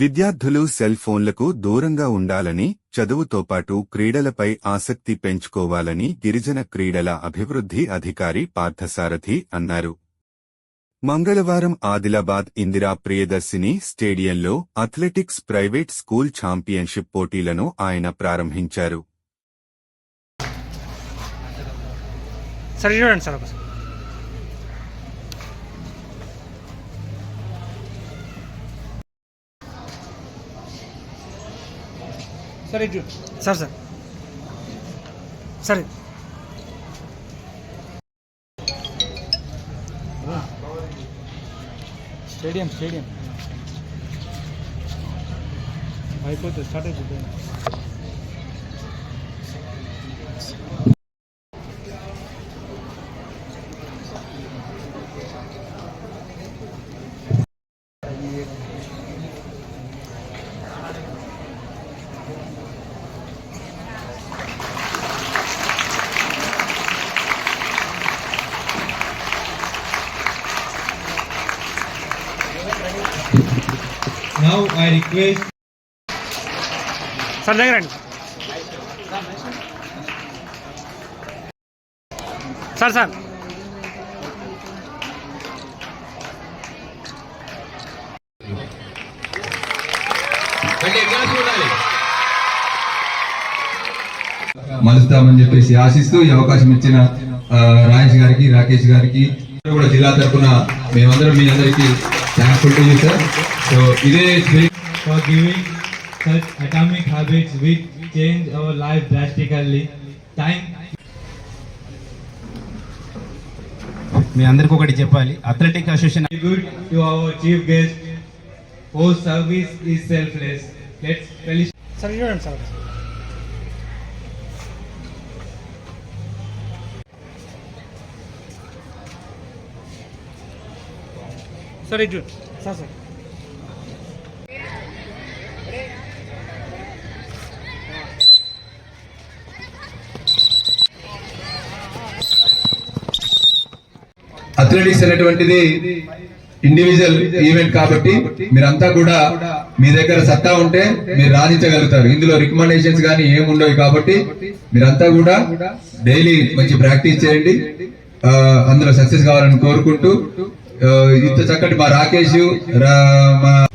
విద్యార్థులు సెల్ ఫోన్లకు దూరంగా ఉండాలని చదువుతో పాటు క్రీడలపై ఆసక్తి పెంచుకోవాలని గిరిజన క్రీడల అభివృద్ధి అధికారి పార్థసారథి అన్నారు. మంగళవారం ఆదిలాబాద్ ఇందిరా ప్రియదర్శిని స్టేడియంలో అథ్లెటిక్స్ ప్రైవేట్ స్కూల్ ఛాంపియన్షిప్ పోటీలను ఆయన ప్రారంభించారు. సరే చూడండి సార్ సరే సార్ సార్. సరే. Stadium stadium. అయిపోతుంది స్టార్ట్ అయిపోతుంది. Now I request సార్ దగ్గర రండి. Sir sir. మలుస్తామని చెప్పేసి ఆశిస్తూ ఈ అవకాశం ఇచ్చిన ఆ, రాజేష్ గారికి రాకేష్ గారికి కూడా జిల్లా తరఫున మేమందరం మీ అందరికి thankful to you sir so ఇదే spirit for giving such atomic habits which change our life drastically. Thank మీ అందరికి ఒకటి చెప్పాలి athletic association very good to our chief guest whose service is selfless. Let's felicitate. సరే చూడండి sir sir ఇటు sir sir athletics అనేటువంటిది individual event కాబట్టి మీరంతా కూడా మీ దగ్గర సత్తా ఉంటే మీరు రాణించగలుగుతారు. ఇందులో రికమెండేషన్స్ కానీ ఏముండవు కాబట్టి మీరంతా కూడా డైలీ మంచి ప్రాక్టీస్ చేయండి. అందులో సక్సెస్ కావాలని కోరుకుంటూ ఇంత చక్కటి మా రాకేష్ మా